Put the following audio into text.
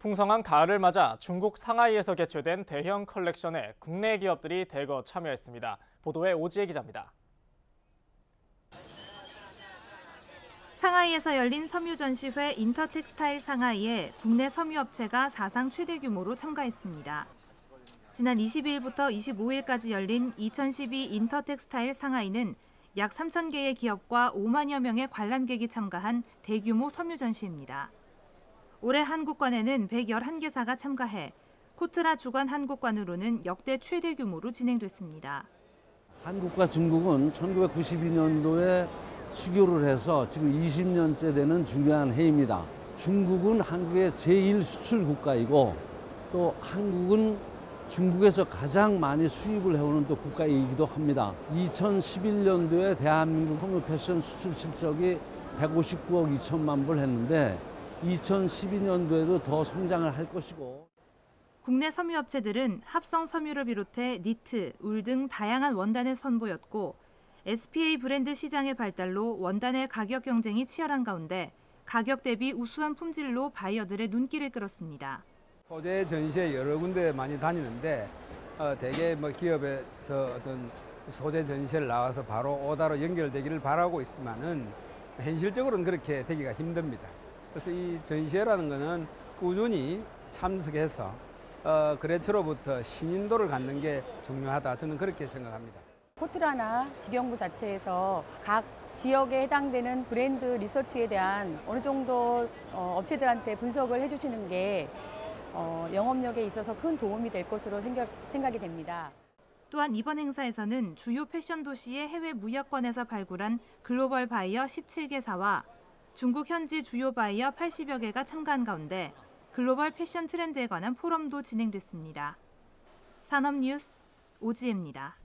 풍성한 가을을 맞아 중국 상하이에서 개최된 대형 컬렉션에 국내 기업들이 대거 참여했습니다. 보도에 오지혜 기자입니다. 상하이에서 열린 섬유 전시회 인터텍스타일 상하이에 국내 섬유업체가 사상 최대 규모로 참가했습니다. 지난 22일부터 25일까지 열린 2012 인터텍스타일 상하이는 약 3천 개의 기업과 5만여 명의 관람객이 참가한 대규모 섬유 전시입니다. 올해 한국관에는 111개사가 참가해 코트라 주관 한국관으로는 역대 최대 규모로 진행됐습니다. 한국과 중국은 1992년도에 수교를 해서 지금 20년째 되는 중요한 해입니다. 중국은 한국의 제1 수출 국가이고 또 한국은 중국에서 가장 많이 수입을 해오는 또 국가이기도 합니다. 2011년도에 대한민국 섬유 패션 수출 실적이 159억 2천만 불 했는데 2012년도에도 더 성장을 할 것이고 국내 섬유업체들은 합성 섬유를 비롯해 니트, 울 등 다양한 원단을 선보였고 SPA 브랜드 시장의 발달로 원단의 가격 경쟁이 치열한 가운데 가격 대비 우수한 품질로 바이어들의 눈길을 끌었습니다. 소재 전시회 여러 군데 많이 다니는데 어, 대개 뭐 기업에서 어떤 소재 전시회를 나와서 바로 오다로 연결되기를 바라고 있지만은 현실적으로는 그렇게 되기가 힘듭니다. 그래서 이 전시회라는 것은 꾸준히 참석해서 어, 거래처로부터 신인도를 갖는 게 중요하다. 저는 그렇게 생각합니다. 코트라나 직영부 자체에서 각 지역에 해당되는 브랜드 리서치에 대한 어느 정도 어, 업체들한테 분석을 해주시는 게 어, 영업력에 있어서 큰 도움이 될 것으로 생각, 생각이 됩니다. 또한 이번 행사에서는 주요 패션 도시의 해외 무역권에서 발굴한 글로벌 바이어 17개사와 중국 현지 주요 바이어 80여 개가 참가한 가운데 글로벌 패션 트렌드에 관한 포럼도 진행됐습니다. 산업 뉴스 오지혜입니다.